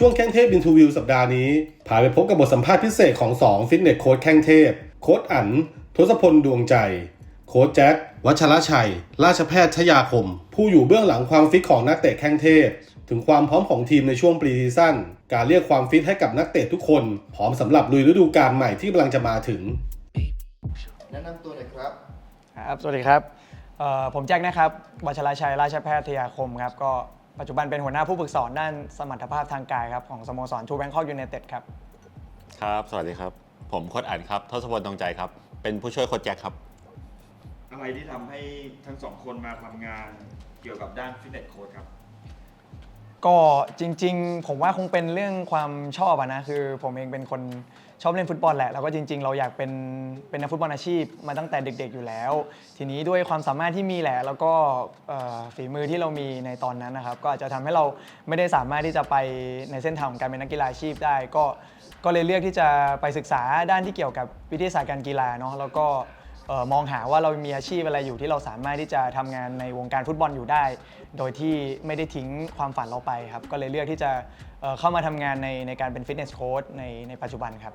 ช่วงแข้งเทพอินทูวิวสัปดาห์นี้พาไปพบกับบทสัมภาษณ์พิเศษของ 2 ฟิตเนสโค้ชแข้งเทพ โค้ชอั๋นทศพลดวงใจ โค้ชแจ็ควัชรชัย ราชแพทย์ชยาคม ผู้อยู่เบื้องหลังความฟิตของนักเตะแข้งเทพ ถึงความพร้อมของทีมในช่วงปรีซีซั่นการเรียกความฟิตให้กับนักเตะทุกคน พร้อมสำหรับลุยฤดูกาลใหม่ที่กำลังจะมาถึง แนะนำตัวหน่อยครับ ครับ สวัสดีครับเอ่อผมแจ็คนะครับ วัชรชัย ราชแพทยาคมครับ ก็ ปัจจุบันเป็นหัวหน้าผู้ฝึกสอนด้านสมรรถภาพทางกายครับของสโมสรทูแบงคอกยูไนเต็ดครับ ครับ สวัสดีครับ ผมโค้ดอันครับทศพลดวงใจครับ เป็นผู้ช่วยโค้ชแจ็คครับ อะไรที่ทำให้ทั้งสองคนมาทำงานเกี่ยวกับด้านฟิตเนสโค้ชครับ ก็จริงๆ ผมว่าคงเป็นเรื่องความชอบอะนะคือผมเองเป็นคน ชอบเล่นฟุตบอลแหละแล้วก็จริง ๆ เราอยากเป็นเป็นนักฟุตบอลอาชีพมาตั้งแต่เด็ก ๆ อยู่แล้ว ทีนี้ด้วยความสามารถที่มีแหละ แล้วก็เอ่อฝีมือที่เรามีในตอนนั้นนะครับ ก็อาจจะทำให้เราไม่ได้สามารถที่จะไปในเส้นทางของการเป็นนักกีฬาอาชีพได้ ก็ก็เลยเลือกที่จะไปศึกษาด้านที่เกี่ยวกับวิทยาศาสตร์การกีฬาเนาะแล้วก็ เอ่อมองหาว่าเรามีอาชีพอะไรอยู่ที่เราสามารถที่จะทำงานในวงการฟุตบอลอยู่ได้ โดยที่ไม่ได้ทิ้งความฝันเราไปครับ ก็เลยเลือกที่จะ เอ่อเข้ามาทำงานในในการเป็นฟิตเนสโค้ชในในปัจจุบันครับ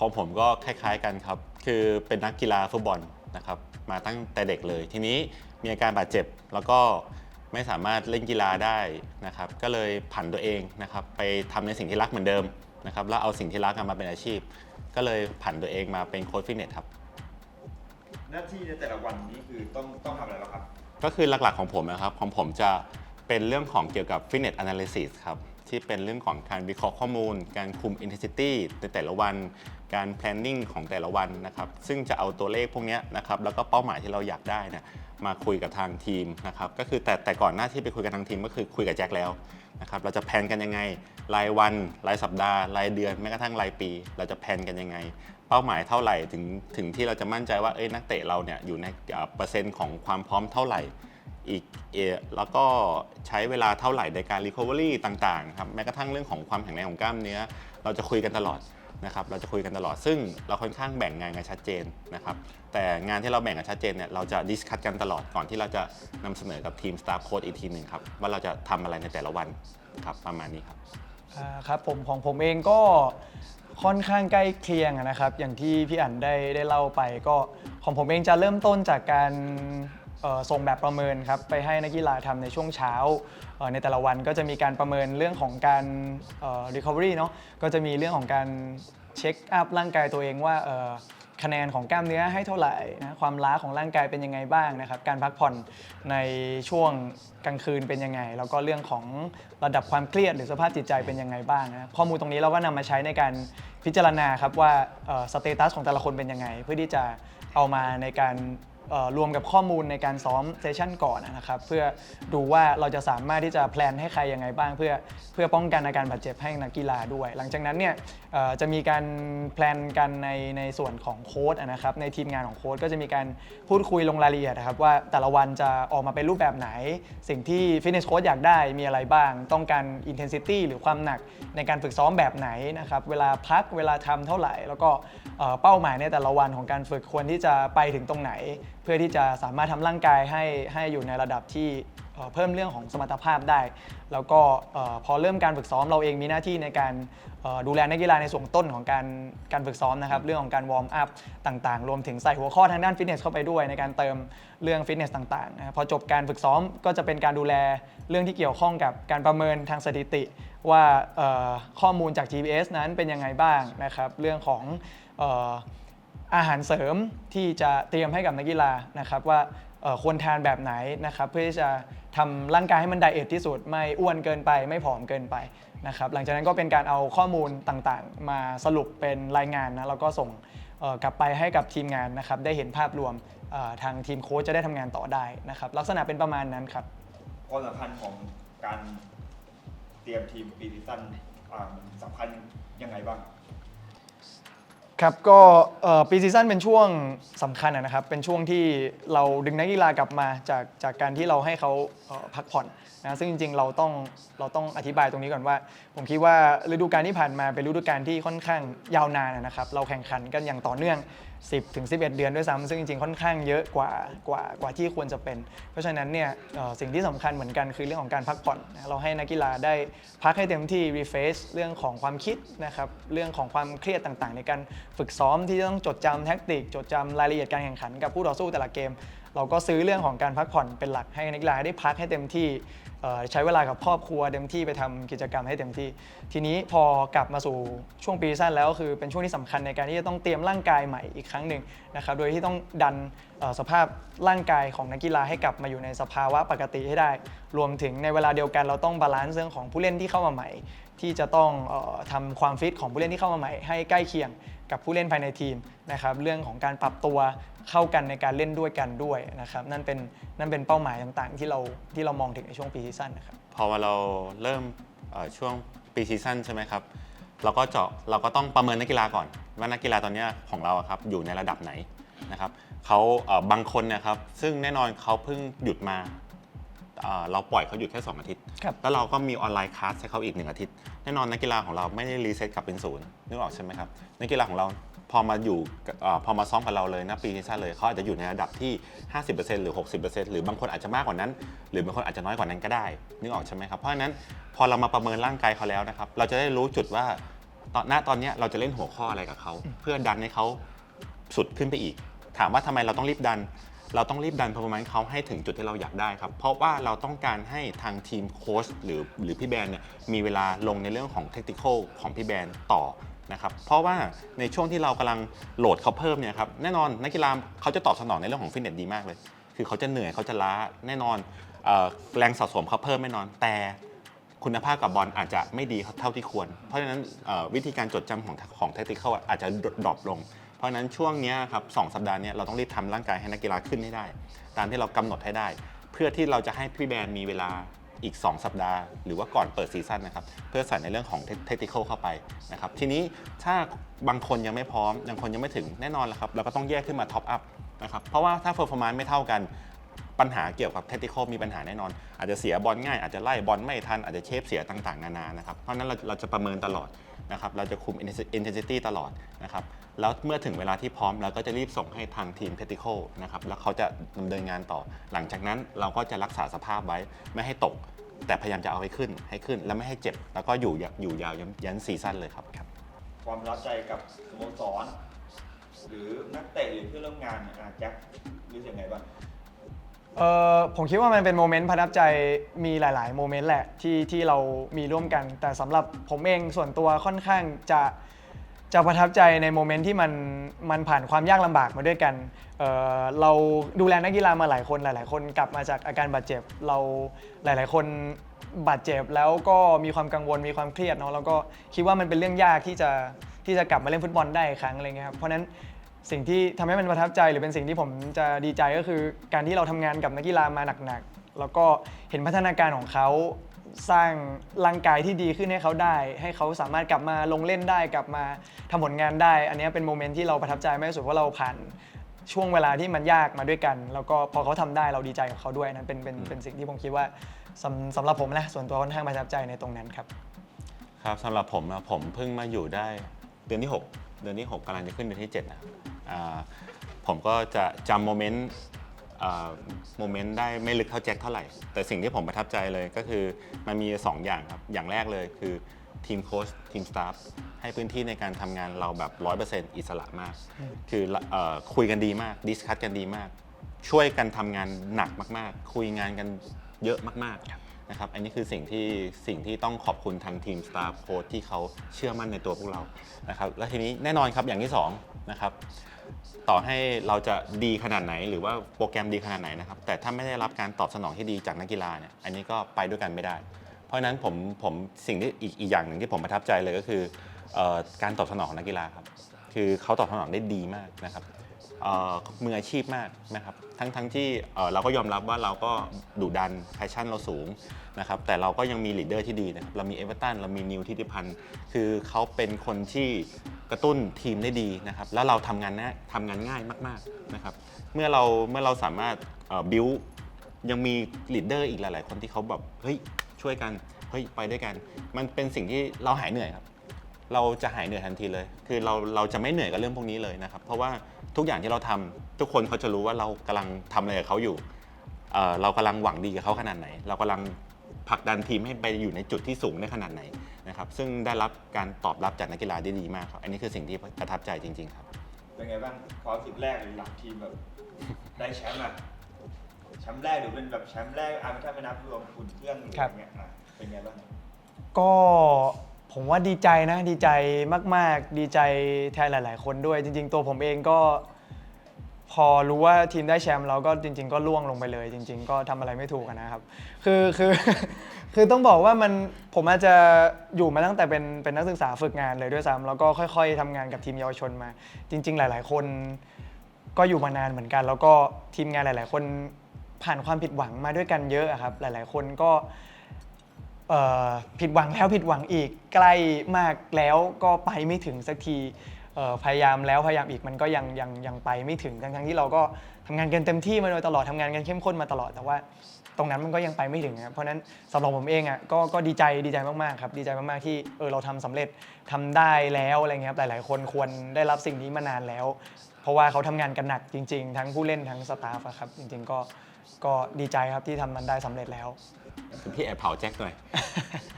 ของผมก็คล้ายๆกันครับ คือเป็นนักกีฬาฟุตบอลนะครับ มาตั้งแต่เด็กเลย ทีนี้มีอาการบาดเจ็บ แล้วก็ไม่สามารถเล่นกีฬาได้นะครับ ก็เลยผันตัวเองนะครับ ไปทำในสิ่งที่รักเหมือนเดิมนะครับ แล้วเอาสิ่งที่รักมาเป็นอาชีพ ก็เลยผันตัวเองมาเป็นโค้ชฟิตเนสครับ หน้าที่ในแต่ละวันนี้คือต้องต้องทำอะไรบ้างครับ ก็คือหลักๆของผมนะครับ ของผมจะเป็นเรื่องของเกี่ยวกับ Fitness Analysis ครับ ที่เป็นเรื่องของการวิเคราะห์ข้อมูล การคุม Intensity ในแต่ละวัน การ planning ของแต่ละวันนะครับ ซึ่งจะเอาตัวเลขพวกนี้นะครับ แล้วก็เป้าหมายที่เราอยากได้นะมาคุยกับทางทีมนะครับ ก็คือแต่แต่ก่อนหน้าที่ไปคุยกับทางทีมก็คือคุยกับแจ็คแล้วนะครับ เราจะแพลนกันยังไง รายวัน รายสัปดาห์ รายเดือน แม้กระทั่งรายปี เราจะแพลนกันยังไง เป้าหมายเท่าไหร่ถึงถึงที่เราจะมั่นใจว่าเอ้ยนักเตะเราเนี่ยอยู่ในเปอร์เซ็นต์ของความพร้อมเท่าไหร่ อีกเออแล้วก็ใช้เวลาเท่าไหร่ในการ recovery ต่างๆครับแม้กระทั่งเรื่องของความแข็งแรงของกล้ามเนื้อ เราจะคุยกันตลอดนะครับเราจะคุยกันตลอดซึ่งเราค่อนข้างแบ่งงานกันชัดเจนนะครับแต่งานที่เราแบ่งกันชัดเจนเนี่ยเราจะดิสคัตกันตลอดก่อนที่เราจะนำเสนอกับทีมสตาฟโค้ดอีกทีหนึ่งครับว่าเราจะทำอะไรในแต่ละวันครับประมาณนี้ครับ อ่าครับผมของผมเองก็ค่อนข้างใกล้เคียงอะนะครับ อย่างที่พี่อั๋นได้ได้เล่าไปก็ของผมเองจะเริ่มต้นจากการ ส่งแบบประเมินครับไปให้นักกีฬาทำในช่วงเช้า ในแต่ละวันก็จะมีการประเมินเรื่องของการเอ่อ recovery เนาะก็จะมีเรื่องของการเช็คอัพร่างกายตัวเองว่าคะแนนของกล้ามเนื้อให้เท่าไหร่นะความล้าของร่างกายเป็นยังไงบ้างนะครับ การพักผ่อนในช่วงกลางคืนเป็นยังไง แล้วก็เรื่องของระดับความเครียดหรือสภาพจิตใจเป็นยังไงบ้างนะข้อมูลตรงนี้เราก็นำมาใช้ในการพิจารณาครับว่าสเตตัสของแต่ละคนเป็นยังไง เพื่อที่จะเอามาในการ รวมกับข้อมูลในการซ้อมเซสชันก่อนนะครับ เพื่อดูว่าเราจะสามารถที่จะแพลนให้ใครยังไงบ้าง เพื่อเพื่อป้องกันอาการบาดเจ็บให้นักกีฬาด้วย หลังจากนั้นเนี่ยจะมีการแพลนกันในในส่วนของโค้ดนะครับในทีมงานของโค้ดก็จะมีการพูดคุยลงรายละเอียดนะครับว่าแต่ละวันจะออกมาเป็นรูปแบบไหน สิ่งที่ฟิตเนสโค้ดอยากได้มีอะไรบ้าง ต้องการอินเทนซิตี้หรือความหนักในการฝึกซ้อมแบบไหนนะครับเวลาพักเวลาทำเท่าไหร่ แล้วก็เอ่อเป้าหมายในแต่ละวันของการฝึกควรที่จะไปถึงตรงไหน เพื่อที่จะสามารถทำร่างกายให้ให้อยู่ในระดับที่เพิ่มเรื่องของสมรรถภาพได้ แล้วก็พอเริ่มการฝึกซ้อมเราเองมีหน้าที่ในการดูแลนักกีฬาในส่วนต้นของการการฝึกซ้อมนะครับเรื่องของการวอร์มอัพต่างๆ รวมถึงใส่หัวข้อทางด้านฟิตเนสเข้าไปด้วย ในการเติมเรื่องฟิตเนสต่างๆนะครับพอจบการฝึกซ้อมก็จะเป็นการดูแลเรื่องที่เกี่ยวข้องกับการประเมินทางสถิติ ว่าข้อมูลจาก GPS นั้นเป็นยังไงบ้างนะครับเรื่องของ อาหารเสริมที่จะเตรียมให้กับนักกีฬานะครับว่าควรทานแบบไหนนะครับเพื่อที่จะทำร่างกายให้มันไดเอทที่สุด ไม่อ้วนเกินไปไม่ผอมเกินไปนะครับหลังจากนั้นก็เป็นการเอาข้อมูลต่างๆ มาสรุปเป็นรายงานนะแล้วก็ส่งกลับไปให้กับทีมงานนะครับได้เห็นภาพรวมทางทีมโค้ชจะได้ทำงานต่อได้นะครับลักษณะเป็นประมาณนั้นครับความสำคัญของการเตรียมทีมปีซีซั่นอ่าสำคัญยังไงบ้าง ครับก็ปีซีซั่นเป็นช่วงสำคัญนะครับ เป็นช่วงที่เราดึงนักกีฬากลับมาจากจากการที่เราให้เขาเอ่อพักผ่อนนะซึ่งจริงๆเราต้องเราต้องอธิบายตรงนี้ก่อนว่า ผมคิดว่าฤดูกาลที่ผ่านมาเป็นฤดูกาลที่ค่อนข้างยาวนานนะครับ เราแข่งขันกันอย่างต่อเนื่อง 10ถึง11 เดือนด้วยซ้ำซึ่งจริงๆค่อนข้างเยอะกว่ากว่ากว่าที่ควรจะเป็น เพราะฉะนั้นเนี่ยเอ่อสิ่งที่สำคัญเหมือนกันคือเรื่องของการพักผ่อนนะเราให้นักกีฬาได้พักให้เต็มที่รีเฟซเรื่องของความคิดนะครับเรื่องของความเครียดต่างๆ ในการฝึกซ้อมที่ต้องจดจำแท็กติก จดจำรายละเอียดการแข่งขันกับผู้ต่อสู้แต่ละเกม เราก็ซื้อเรื่องของการพักผ่อนเป็นหลักให้นักกีฬาได้พักให้เต็มที่ใช้เวลากับครอบครัวเต็มที่ไปทำกิจกรรมให้เต็มที่ ทีนี้พอกลับมาสู่ช่วงปีสั้นแล้วก็คือเป็นช่วงที่สำคัญในการที่จะต้องเตรียมร่างกายใหม่อีกครั้งหนึ่งนะครับโดยที่ต้องดันสภาพร่างกายของนักกีฬาให้กลับมาอยู่ในสภาวะปกติให้ได้ รวมถึงในเวลาเดียวกันเราต้องบาลานซ์เรื่องของผู้เล่นที่เข้ามาใหม่ ที่จะต้องออทำความฟิตของผู้เล่นที่เข้ามาใหม่ให้ใกล้เคียงกับผู้เล่นภายในทีมนะครับเรื่องของการปรับตัวเข้ากันในการเล่นด้วยกันด้วยนะครับนั่นเป็นนั่นเป็นเป้าหมายต่างๆ ที่เราที่เรามองถึงในช่วงปีซีซั่นนะครับพอเราเริ่มช่วงปีซีซั่นใช่ไหมครับเราก็เจาะเราก็ต้องประเมินนักกีฬาก่อน ว่านักกีฬาตอนนี้ของเราครับอยู่ในระดับไหนนะครับเขาบางคนนะครับซึ่งแน่นอนเขาเพิ่งหยุดมา เอ่อเราปล่อยเขาหยุดแค่ 2 อาทิตย์ครับแล้วเราก็มีออนไลน์คลาสให้เขาอีก 1 อาทิตย์ แน่นอนนักกีฬาของเราไม่ได้รีเซ็ตกลับเป็นศูนย์นึกออกใช่ไหมครับ นักกีฬาของเราพอมาอยู่กับเออพอมาซ้อมกับเราเลยนะปีซีซั่นเลยเขาอาจจะอยู่ในระดับที่ 50%หรือ 60%หรือบางคนอาจจะมากกว่านั้น หรือบางคนอาจจะน้อยกว่านั้นก็ได้นึกออกใช่ไหมครับเพราะฉะนั้นพอเรามาประเมินร่างกายเขาแล้วนะครับเราจะได้รู้จุดว่าตอนหน้าตอนเนี้ยเราจะเล่นหัวข้ออะไรกับเขาเพื่อดันให้เขาสุดขึ้นไปอีก ถามว่าทำไมเราต้องรีบดัน เราต้องรีบดัน performance เขาให้ถึงจุดที่เราอยากได้ครับ เพราะว่าเราต้องการให้ทางทีมโค้ชหรือหรือพี่แบรนด์เนี่ยมีเวลาลงในเรื่องของเทคนิคของพี่แบรนด์ต่อนะครับเพราะว่าในช่วงที่เรากำลังโหลดเขาเพิ่มเนี่ยครับแน่นอนนักกีฬาเขาจะตอบสนองในเรื่องของฟิตเนสดีมากเลย คือเขาจะเหนื่อยเขาจะล้าแน่นอนอแรงสะสมเขาเพิ่มแน่นอน แต่คุณภาพกับบอลอาจจะไม่ดีเท่าที่ควร เพราะฉะนั้นวิธีการจดจำของของเทคนิคอาจจะดรอปลง ราะฉะนั้นช่วงนี้ครับสองสัปดาห์นี้เราต้องรีบทำร่างกายให้นักกีฬาขึ้นให้ได้ ตามที่เรากำหนดให้ได้ เพื่อที่เราจะให้พี่แบรนด์มีเวลาอีก 2 สัปดาห์ หรือว่าก่อนเปิดซีซั่นนะครับ เพื่อใส่ในเรื่องของเทคนิคเข้าไปนะครับ ทีนี้ถ้าบางคนยังไม่พร้อมบางคนยังไม่ถึงแน่นอนแล้วครับเราก็ต้องแยกขึ้นมาท็อปอัพนะครับเพราะว่าถ้าเฟอร์ฟอร์มานไม่เท่ากัน ปัญหาเกี่ยวกับเทคนิคมีปัญหาแน่นอน อาจจะเสียบอลง่ายอาจจะไล่บอลไม่ทันอาจจะเชฟเสียต่างๆ นานานะครับเพราะฉะนั้นเราเราจะประเมินตลอดนะครับเราจะคุม intensity ตลอดนะครับแล้วเมื่อถึงเวลาที่พร้อมเราก็จะรีบส่งให้ทางทีมเทคนิคนะครับแล้วเขาจะดำเนินงานต่อ หลังจากนั้นเราก็จะรักษาสภาพไว้ไม่ให้ตก แต่พยายามจะเอาให้ขึ้นให้ขึ้น แล้วไม่ให้เจ็บ แล้วก็อยู่ยอยู่ยาวยันยันซีซั่นเลยครับ ความประทับใจกับสโมสรหรือนักเตะหรือเพื่อนร่วมงานเนี่ยอะแจ็ครู้สึกไงบ้าง เออผมคิดว่ามันเป็นโมเมนต์ประทับใจมีหลาย ๆ โมเมนต์แหละที่ที่เรามีร่วมกัน แต่สำหรับผมเองส่วนตัวค่อนข้างจะจะประทับใจในโมเมนต์ที่มันมันผ่านความยากลำบากมาด้วยกันเอ่อเราดูแลนักกีฬามาหลายคนหลาย ๆ คนกลับมาจากอาการบาดเจ็บ เราหลาย ๆ คนบาดเจ็บแล้วก็มีความกังวลมีความเครียดเนาะแล้วก็คิดว่ามันเป็นเรื่องยากที่จะที่จะกลับมาเล่นฟุตบอลได้อีกครั้งอะไรเงี้ยครับเพราะฉะนั้น สิ่งที่ทำให้มันประทับใจหรือเป็นสิ่งที่ผมจะดีใจก็คือ การที่เราทำงานกับนักกีฬามาหนักๆ แล้วก็เห็นพัฒนาการของเขาสร้างร่างกายที่ดีขึ้นให้เขาได้ ให้เขาสามารถกลับมาลงเล่นได้กลับมาทำผลงานได้ อันนี้เป็นโมเมนต์ที่เราประทับใจมากที่สุดว่าเราผ่านช่วงเวลาที่มันยากมาด้วยกัน แล้วก็พอเขาทำได้เราดีใจกับเขาด้วยนั้นเป็นเป็นเป็นสิ่งที่ผมคิดว่าสำสำหรับผมนะส่วนตัวค่อนข้างประทับใจในตรงนั้นครับ ครับสำหรับผมนะผมเพิ่งมาอยู่ได้เดือนที่6 เดือนที่ 6กำลังจะขึ้นเดือนที่7นะอ่าผมก็จะจำโมเมนต์โมเมนต์ได้ไม่ลึกเท่าแจ็คเท่าไหร่ แต่สิ่งที่ผมประทับใจเลยก็คือมันมี 2 อย่างครับ อย่างแรกเลยคือทีมโค้ชทีมสตาฟให้พื้นที่ในการทำงานเราแบบ 100%อิสระมาก คือออคุยกันดีมาก ดิสคัตกันดีมาก ช่วยกันทำงานหนักมาก ๆ คุยงานกันเยอะมาก ๆ นะครับ อันนี้คือสิ่งที่สิ่งที่ต้องขอบคุณทางทีมสตาฟโค้ชที่เขาเชื่อมั่นในตัวพวกเรานะครับ แล้วทีนี้แน่นอนครับอย่างที่สองนะครับต่อให้เราจะดีขนาดไหน หรือว่าโปรแกรมดีขนาดไหนนะครับ แต่ถ้าไม่ได้รับการตอบสนองที่ดีจากนักกีฬาเนี่ยอันนี้ก็ไปด้วยกันไม่ได้ เพราะฉะนั้นผมผมสิ่งที่อีกอีกอย่างหนึ่งที่ผมประทับใจเลยก็คือออการตอบสนองของนักกีฬาครับคือเขาตอบสนองได้ดีมากนะครับ เอ่อมืออาชีพมากนะครับทั้งทั้งที่เอ่อเราก็ยอมรับว่าเราก็ดุดันแพชชั่นเราสูงนะครับแต่เราก็ยังมีลีดเดอร์ที่ดีนะครับเรามีเอเวอร์ตันเรามีนิวทิติพันธ์คือเขาเป็นคนที่กระตุ้นทีมได้ดีนะครับแล้วเราทำงานง่ายทำงานง่ายมากๆนะครับเมื่อเราเมื่อเราสามารถบิวยังมีลีดเดอร์อีกหลาย ๆ คนที่เขาแบบเฮ้ยช่วยกันเฮ้ยไปด้วยกัน มันเป็นสิ่งที่เราหายเหนื่อยครับเราจะหายเหนื่อยทันทีเลย คือเราเราจะไม่เหนื่อยกับเรื่องพวกนี้เลยนะครับ เพราะว่า ทุกอย่างที่เราทำทุกคนเขาจะรู้ว่าเรากำลังทำอะไรกับเขาอยู่เอ่อเรากำลังหวังดีกับเขาขนาดไหน เรากำลังผลักดันทีมให้ไปอยู่ในจุดที่สูงได้ขนาดไหนนะครับ ซึ่งได้รับการตอบรับจากนักกีฬาได้ดีมากครับ อันนี้คือสิ่งที่ประทับใจจริง ๆ ครับ เป็นไงบ้างความรู้สึกแรกหรือหลังทีมแบบได้แชมป์อะแชมป์แรกหรือเป็นแบบแชมป์แรกอะถ้าไม่นับรวมคุณเครื่องหรือครัอะบไรเงี้ยอะเป็นไงบ้าง ก็ ผมว่าดีใจนะดีใจมาก ๆ ดีใจแทนหลาย ๆ คนด้วย จริง ๆ ตัวผมเองก็ พอรู้ว่าทีมได้แชมป์เราก็จริง ๆ ก็ล่วงลงไปเลย จริง ๆ ก็ทำอะไรไม่ถูกอะนะครับ คือคือ คือต้องบอกว่ามันผมอาจจะอยู่มาตั้งแต่เป็นเป็นนักศึกษาฝึกงานเลยด้วยซ้ำแล้วก็ค่อย ๆทำงานกับทีมเยาวชนมา จริง ๆ หลาย ๆ คนก็อยู่มานานเหมือนกัน แล้วก็ทีมงานหลาย ๆ คนผ่านความผิดหวังมาด้วยกันเยอะอะครับ หลาย ๆ คนก็ เอ่อผิดหวังแล้วผิดหวังอีกใกล้มากแล้วก็ไปไม่ถึงสักทีเอ่อพยายามแล้วพยายามอีกมันก็ยังยังยังไปไม่ถึงทั้งทั้งที่เราก็ทำงานกันเต็มที่มาโดยตลอดทำงานกันเข้มข้นมาตลอดแต่ว่า ตรงนั้นมันก็ยังไปไม่ถึงครับเพราะฉะนั้นสำหรับผมเองอะก็ก็ดีใจดีใจมากๆครับ ดีใจมากๆที่เออเราทำสำเร็จทำได้แล้วอะไรเงี้ยครับหลายๆ คนควรได้รับสิ่งนี้มานานแล้ว เพราะว่าเขาทำงานกันหนักจริง ๆ ทั้งผู้เล่นทั้งสตาฟอะครับจริงๆก็ก็ดีใจครับที่ทำมันได้สำเร็จแล้ว พี่แอบเผาแจ็คหน่อย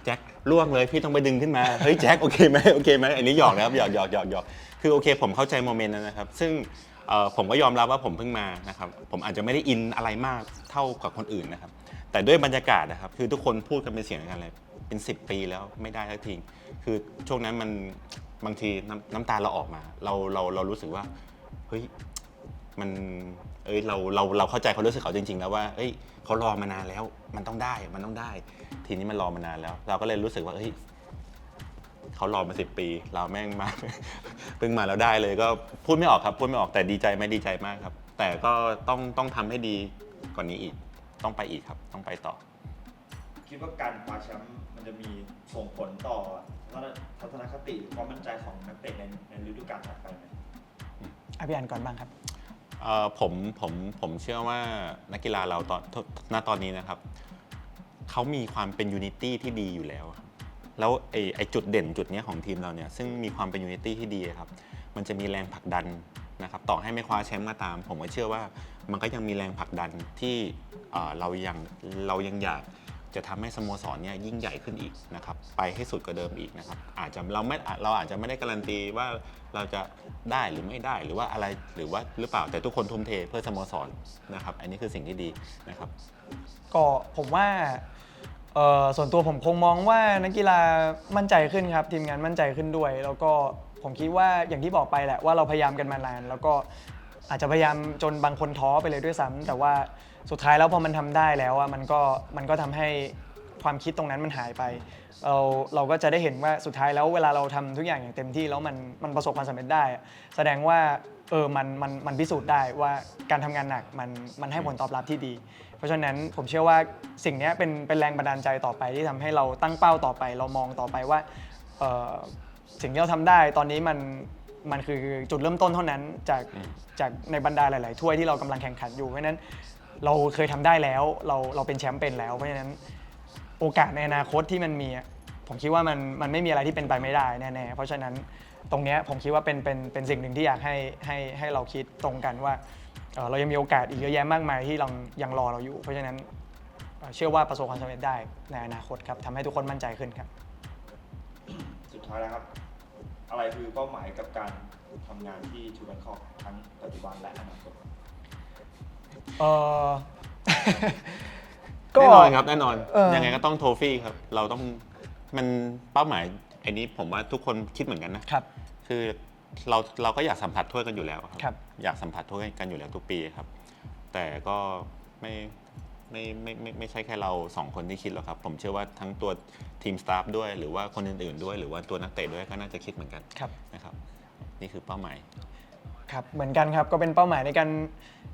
แจ็คล่วงเลยพี่ต้องไปดึงขึ้นมา เฮ้ยแจ็คโอเคไหมโอเคไหมอันนี้หยอกนะครับหยอกหยอกหยอกหยอกคือโอเค ผมเข้าใจโมเมนต์นั้นนะครับ ซึ่งเอ่อผมก็ยอมรับว่าผมเพิ่งมานะครับ ผมอาจจะไม่ได้อินอะไรมากเท่ากับคนอื่นนะครับ แต่ด้วยบรรยากาศนะครับ คือทุกคนพูดกันเป็นเสียงเดียวกันเลย เป็น 10 ปีแล้วไม่ได้สักที คือช่วงนั้นมันบางทีน้ำน้ำตาเราออกมา เราเราเรารู้สึกว่า เฮ้ย มันเอ้ยเราเราเราเข้าใจเขามรู้สึกเขาจริง ๆ แล้วว่าเอ้ยเขารอมานานแล้ว มันต้องได้มันต้องได้ ทีนี้มันรอมานานแล้ว เราก็เลยรู้สึกว่าเฮ้ยเขารอมาสิปี เราแม่งมา เพิ่งมาแล้วได้เลย ก็พูดไม่ออกครับ พูดไม่ออกแต่ดีใจไหม่ดีใจมากครับ แต่ก็ต้องต้องทำให้ดีกว่านี้อีก ต้องไปอีกครับ ต้องไปต่อ คิดว่าการคว้าแชมป์มันจะมีส่งผลต่อทัศนคติหรือความมั่นใจของนักเตะในในฤดูกาลถัดไปไหมอภิอันก่อนบ้างครับ เอ่อผมผมผมเชื่อว่านักกีฬาเราตอนณตอนนี้นะครับ เขามีความเป็นยูนิตี้ที่ดีอยู่แล้วครับแล้วไอ้ไอจุดเด่นจุดเนี้ยของทีมเราเนี่ยซึ่งมีความเป็นยูนิตี้ที่ดีครับ มันจะมีแรงผลักดันนะครับต่อให้ไม่คว้าแชมป์ก็ตาม ผมก็เชื่อว่ามันก็ยังมีแรงผลักดันที่เอ่อเรายังเรายังอยาก จะทำให้สโมสรเนี่ยยิ่งใหญ่ขึ้นอีกนะครับไปให้สุดกว่าเดิมอีกนะครับอาจจะเราไม่เราอาจจะไม่ได้การันตีว่าเราจะได้หรือไม่ได้หรือว่าอะไรหรือว่าหรือเปล่าแต่ทุกคนทุ่มเทเพื่อสโมสรนะครับอันนี้คือสิ่งที่ดีนะครับ ก็ผมว่าส่วนตัวผมคงมองว่านักกีฬามั่นใจขึ้นครับ ทีมงานมั่นใจขึ้นด้วย แล้วก็ผมคิดว่าอย่างที่บอกไปแหละว่าเราพยายามกันมานาน แล้วก็อาจจะพยายามจนบางคนท้อไปเลยด้วยซ้ำแต่ว่า สุดท้ายแล้วพอมันทำได้แล้วอะมันก็มันก็ทำให้ความคิดตรงนั้นมันหายไป เราเราก็จะได้เห็นว่าสุดท้ายแล้วเวลาเราทำทุกอย่างอย่างเต็มที่แล้วมันมันประสบความสำเร็จได้ แสดงว่าเออมันมันมันพิสูจน์ได้ว่าการทำงานหนักมันมันให้ผลตอบรับที่ดี เพราะฉะนั้นผมเชื่อว่าสิ่งนี้เป็นเป็นแรงบันดาลใจต่อไปที่ทำให้เราตั้งเป้าต่อไป เรามองต่อไปว่าสิ่งที่เราทำได้ตอนนี้มันมันคือจุดเริ่มต้นเท่านั้นจากจากในบรรดาหลาย ๆ ถ้วยที่เรากำลังแข่งขันอยู่เพราะฉะนั้น เราเคยทำได้แล้ว เราเราเป็นแชมป์เป็นแล้ว เพราะฉะนั้นโอกาสในอนาคตที่มันมีผมคิดว่ามันมันไม่มีอะไรที่เป็นไปไม่ได้แน่ๆเพราะฉะนั้นตรงนี้ผมคิดว่าเป็นเป็นเป็นสิ่งหนึ่งที่อยากให้ให้ให้เราคิดตรงกันว่าเรายังมีโอกาสอีกเยอะแยะมากมายที่ยังยังรอเราอยู่ เพราะฉะนั้นเชื่อว่าประสบความสำเร็จได้ในอนาคตครับทำให้ทุกคนมั่นใจขึ้นครับ สุดท้ายแล้วครับ อะไรคือเป้าหมายกับการทำงานที่ทูแบงคอกทั้งปัจจุบันและอนาคต เออ แน่นอนครับแน่นอนเออ ยังไงก็ต้องโทฟี่ครับ เราต้องมันเป้าหมายไอ้นี้ผมว่าทุกคนคิดเหมือนกันนะ ครับ คือเราเราก็อยากสัมผัสถ้วยกันอยู่แล้วครับ อยากสัมผัสถ้วยกันอยู่แล้วทุกปีครับ แต่ก็ไม่ไม่ไม่ไม่ไม่ใช่แค่เราสองคนที่คิดหรอกครับ ผมเชื่อว่าทั้งตัวทีมสตาฟด้วยหรือว่าคนอื่นๆด้วย หรือว่าตัวนักเตะด้วยก็น่าจะคิดเหมือนกันครับ นะครับ นี่คือเป้าหมาย ครับเหมือนกันครับก็เป็นเป้าหมายในการ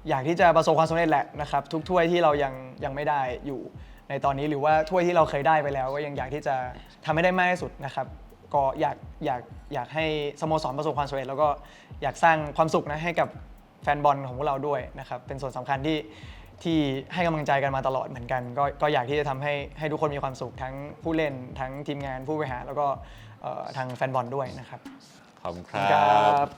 อยากที่จะประสบความสำเร็จแหละนะครับทุกถ้วยที่เรายังยังไม่ได้อยู่ในตอนนี้หรือว่าถ้วยที่เราเคยได้ไปแล้ว ก็ยังอยากที่จะทำให้ได้มากที่สุดนะครับก็อยากอยากอยากให้สโมสรประสบความสำเร็จแล้วก็อยากสร้างความสุขนะให้กับแฟนบอลของพวกเราด้วยนะครับเป็นส่วนสำคัญที่ที่ให้กำลังใจกันมาตลอดเหมือนกัน ก็ก็อยากที่จะทำให้ให้ทุกคนมีความสุขทั้งผู้เล่นทั้งทีมงานผู้บริหารแล้วก็เอ่อทางแฟนบอลด้วยนะครับขอบคุณคขอบคุณครัรับบ